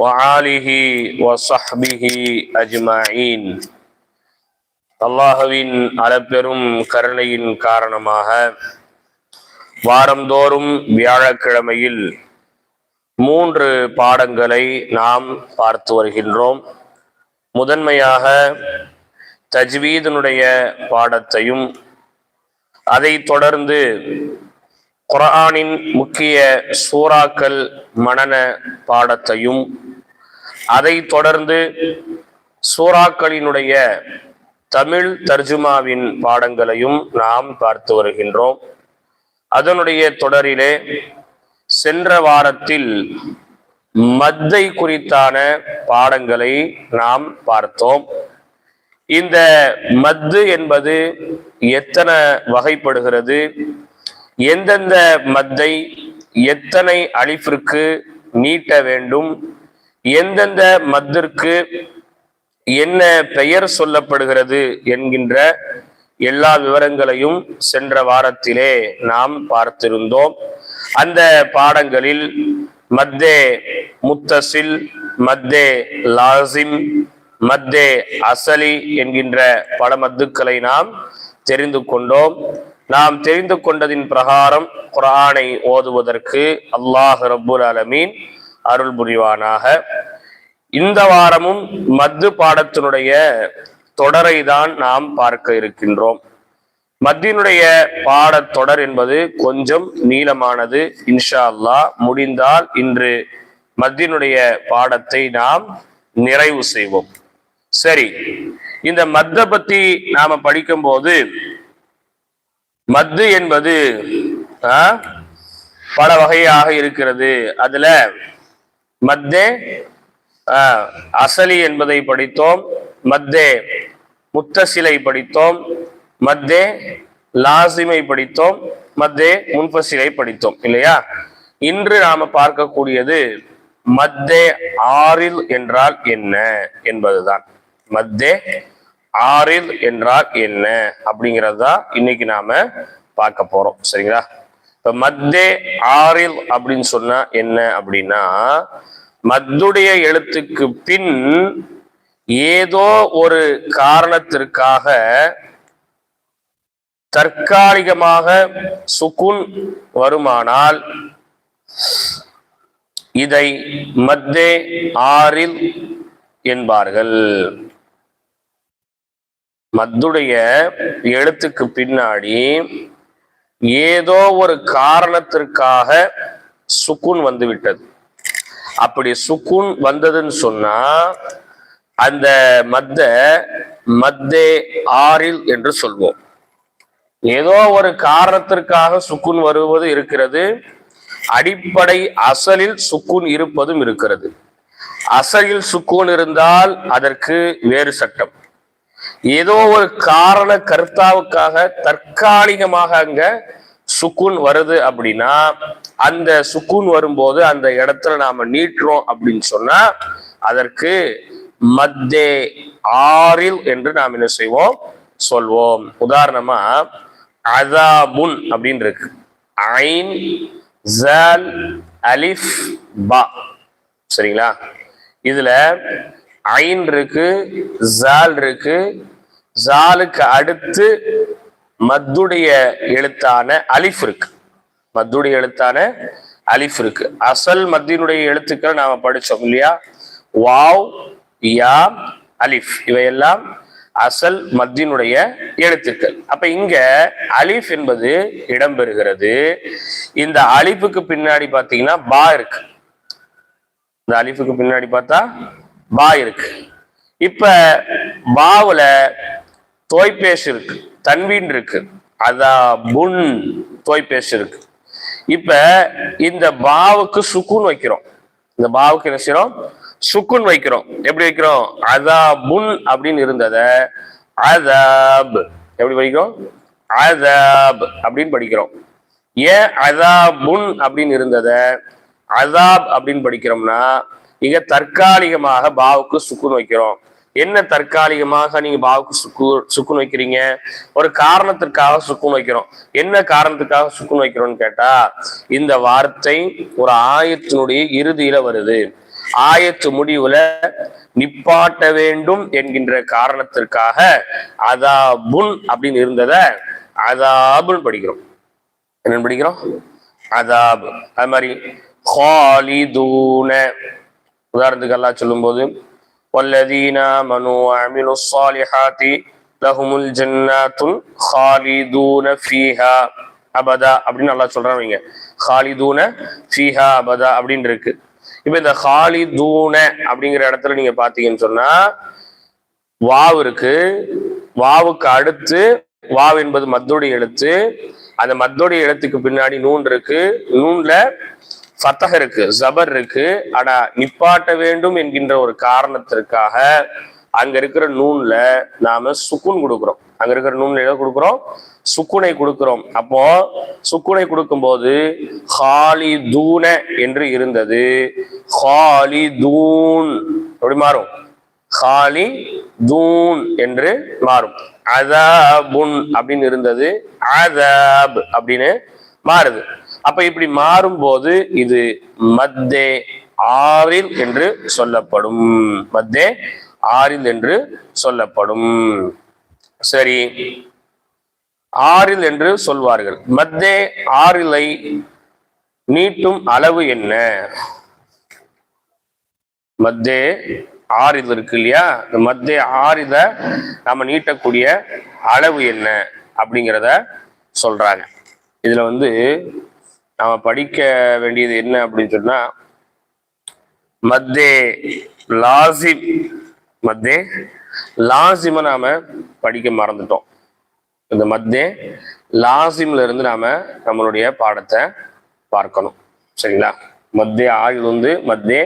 وآله وصحبه أجمعين அல்லாஹுவின் அளப்பெரும் கருணையின் காரணமாக வாரந்தோறும் வியாழக்கிழமையில் மூன்று பாடங்களை நாம் பார்த்து வருகின்றோம் முதன்மையாக தஜ்வீதனுடைய பாடத்தையும் அதை தொடர்ந்து குரானின் முக்கிய சூறாக்கள் மனன பாடத்தையும் அதை தொடர்ந்து சூறாக்களினுடைய தமிழ் தர்ஜுமாவின் பாடங்களையும் நாம் பார்த்து வருகின்றோம். அதனுடைய தொடரிலே சென்ற வாரத்தில் மத்தை குறித்தான பாடங்களை நாம் பார்த்தோம். இந்த மத்து என்பது எத்தனை வகைப்படுகிறது? எந்தெந்த மத்தை எத்தனை அழிப்பிற்கு நீட்ட வேண்டும் எந்தெந்த மத்திற்கு என்ன பெயர் சொல்லப்படுகிறது என்கின்ற எல்லா விவரங்களையும் சென்ற வாரத்திலே நாம் பார்த்திருந்தோம். அந்த பாடங்களில் மத்தே முத்தசில் மத்தே லாசிம் மத்தே அசலி என்கின்ற பல மத்துக்களை நாம் தெரிந்து கொண்டோம். நாம் தெரிந்து கொண்டதின் பிரகாரம் குரானை ஓதுவதற்கு அல்லாஹ் ரபுல் அலமீன் அருள் புரிவானாக. இந்த வாரமும் மத்து பாடத்தினுடைய தொடரை தான் நாம் பார்க்க இருக்கின்றோம். மத்தியினுடைய பாடத் தொடர் என்பது கொஞ்சம் நீளமானது. இன்ஷா அல்லாஹ் முடிந்தால் இன்று மத்தியினுடைய பாடத்தை நாம் நிறைவு செய்வோம். சரி இந்த மத்த பத்தி நாம படிக்கும் போது மது என்பது பல வகையாக இருக்கிறது. அதுல மத்தே அசலி என்பதை படித்தோம் மத்தே முத்தசிலை படித்தோம் மத்தே லாசிமை படித்தோம் மத்தே முன்பசிலை படித்தோம் இல்லையா? இன்று நாம பார்க்கக்கூடியது மத்தே ஆறில் என்றால் என்ன என்பதுதான். மத்தே ஆரில் என்றால் என்ன? அப்படிங்கிறது தான் இன்னைக்கு நாம பார்க்க போறோம். சரிங்களா? இப்ப மத்தே ஆறில் அப்படின்னு சொன்னா என்ன அப்படின்னா மத்துடைய எழுத்துக்கு பின் ஏதோ ஒரு காரணத்திற்காக தற்காலிகமாக சுகுன் வருமானால் இதை மத்தே ஆறில் என்பார்கள். மத்துடைய எழுத்துக்கு பின்னாடி ஏதோ ஒரு காரணத்திற்காக சுக்குன் வந்துவிட்டது. அப்படி சுக்குன் வந்ததுன்னு சொன்னா அந்த மத்த மத்தே ஆறில் என்று சொல்வோம். ஏதோ ஒரு காரணத்திற்காக சுக்குன் வருவது இருக்கிறது அடிப்படை அசலில் சுக்குன் இருப்பதும் இருக்கிறது. அசலில் சுக்குன் இருந்தால் அதற்கு வேறு சட்டம். ஏதோ ஒரு காரண கர்த்தாவுக்காக தற்காலிகமாக அங்க சுக்குன் வருது அப்படின்னா அந்த சுக்குன் வரும்போது அந்த இடத்துல நாம நீட்டுறோம் அப்படின்னு சொன்னா அதற்கு மத்தே ஆறில் என்று நாம் என்ன செய்வோம்? சொல்வோம். உதாரணமா அதாபுன் அப்படின்னு இருக்கு. ஐன் ஜல் அலிஃப் பா. சரிங்களா? இதுல ஐன் இருக்கு ஜால் இருக்கு. ஜாலுக்கு அடுத்து மத்துடைய எழுத்தான அலிஃப் இருக்கு. மத்துடைய எழுத்தான அலிஃப் இருக்கு. அசல் மத்தியினுடைய எழுத்துக்கள் நாம படிச்சோம் இல்லையா? வாவ் யா அலிஃப். இவையெல்லாம் அசல் மத்தியினுடைய எழுத்துக்கள். அப்ப இங்க அலிஃப் என்பது இடம்பெறுகிறது. இந்த அலிஃபுக்கு பின்னாடி பாத்தீங்கன்னா பா இருக்கு. இந்த அலிஃபுக்கு பின்னாடி பார்த்தா பா இருக்கு. இப்ப பாவுல தோய்பேசு இருக்கு தன்வீன் இருக்கு. அதான் புன் தோய்பேசு இருக்கு. இப்ப இந்த பாவுக்கு சுக்குன் வைக்கிறோம். இந்த பாவுக்கு என்ன செய்யறோம்? சுக்குன் வைக்கிறோம். எப்படி வைக்கிறோம்? அதா புன் அப்படின்னு இருந்தத அதாப் எப்படி படிக்கிறோம்? அதாப் அப்படின்னு படிக்கிறோம். ஏன் அதா புன் அப்படின்னு இருந்தத? அதாப் அப்படின்னு படிக்கிறோம்னா இங்க தற்காலிகமாக பாவுக்கு சுக்குன் வைக்கிறோம் என்ன தற்காலிகமாக நீங்க பாவுக்கு சுக்கு சுக்குன் வைக்கிறீங்க ஒரு காரணத்திற்காக சுக்குன் வைக்கிறோம் என்ன காரணத்துக்காக சுக்குன் வைக்கிறோம்னு கேட்டா இந்த வார்த்தை ஒரு ஆயத்தினுடைய இறுதியில வருது. ஆயத்து முடிவுல நிப்பாட்ட வேண்டும் என்கின்ற காரணத்திற்காக அதாபுன் அப்படின்னு இருந்தத அதாபுன் படிக்கிறோம். என்ன படிக்கிறோம்? அதாபு அது மாதிரி ஹாலிதூன. உதாரணத்துக்கு எல்லாம் சொல்லும்போது والذين آمنوا وعملوا الصالحات لهم الجنات خالدون فيها அபதா அப்படின்னு நல்லா சொல்றாங்க ஹாலிதூன ஃபீஹா அபதா அப்படின்னு இருக்கு இப்ப இந்த ஹாலிதூன அப்படிங்கிற இடத்துல நீங்க பாத்தீங்கன்னு சொன்னா வாவ் இருக்கு வாவுக்கு அடுத்து வாவ் என்பது மத்தோடைய எழுத்து அந்த மத்தோடைய எழுத்துக்கு பின்னாடி நூன் இருக்கு நூன்ல ஃபத்தக இருக்கு ஜபர் இருக்கு. ஆனா நிப்பாட்ட வேண்டும் என்கின்ற ஒரு காரணத்திற்காக அங்க இருக்கிற நூன்ல நாம சுக்குன் கொடுக்குறோம். அங்க இருக்கிற நூன்ல எதை கொடுக்குறோம்? சுக்குனை கொடுக்கிறோம். அப்போ சுக்குனை கொடுக்கும்போது ஹாலி தூன என்று இருந்தது. ஹாலி தூன் எப்படி மாறும்? ஹாலி தூன் என்று மாறும். அதாபுன் அப்படின்னு இருந்தது. அதாப் அப்படின்னு மாறுது. அப்ப இப்படி மாறும்போது இது மத்தே ஆறில் என்று சொல்லப்படும். மத்தே ஆறில் என்று சொல்லப்படும். சரி. ஆறில் என்று சொல்வார்கள். மத்தே ஆறிலை நீட்டும் அளவு என்ன? மத்தே ஆறில் இருக்கு இல்லையா? இந்த மத்திய ஆறில நம்ம நீட்டக்கூடிய அளவு என்ன? அப்படிங்கிறத சொல்றாங்க. இதுல வந்து நாம படிக்க வேண்டியது என்ன அப்படின்னு சொன்னா மத்தே லாசிம் மத்தே லாசிம நாம படிக்க மறந்துட்டோம். இந்த மத்தே லாசிம்ல இருந்து நாம நம்மளுடைய பாடத்தை பார்க்கணும். சரிங்களா? மத்திய ஆயுள் வந்து மத்திய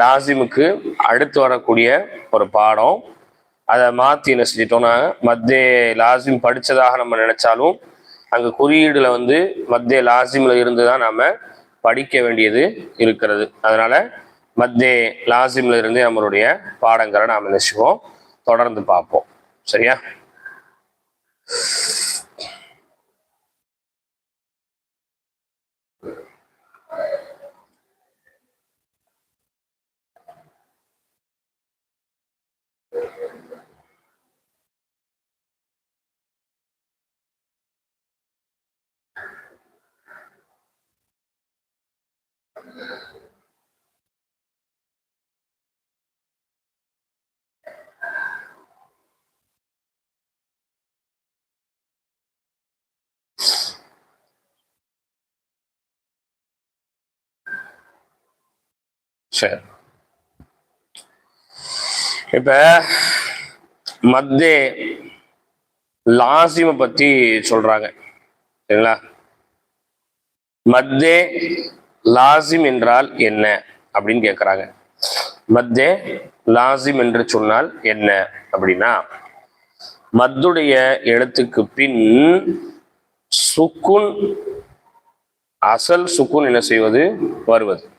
லாசிமுக்கு அடுத்து வரக்கூடிய ஒரு பாடம். அதை மாத்தி என்ன செஞ்சிட்டோம்னா மத்திய லாசிம் படிச்சதாக நம்ம நினைச்சாலும் அங்க குறியீடுல வந்து மத்திய லாசிம்ல இருந்து தான் நாம படிக்க வேண்டியது இருக்கிறது. அதனால மத்திய லாசிம்ல இருந்து நம்மளுடைய பாடங்களை நாம நினைச்சுவோம் தொடர்ந்து பார்ப்போம். சரியா? சரி. இப்ப மத்தே லாசிம பத்தி சொல்றாங்க. சரிங்களா? மத்தே லாசிம் என்றால் என்ன? அப்படின்னு கேட்குறாங்க மத்தே லாசிம் என்று சொன்னால் என்ன அப்படின்னா மத்துடைய எழுத்துக்கு பின் சுக்குன் அசல் சுக்குன் என்ன செய்வது? வருவது.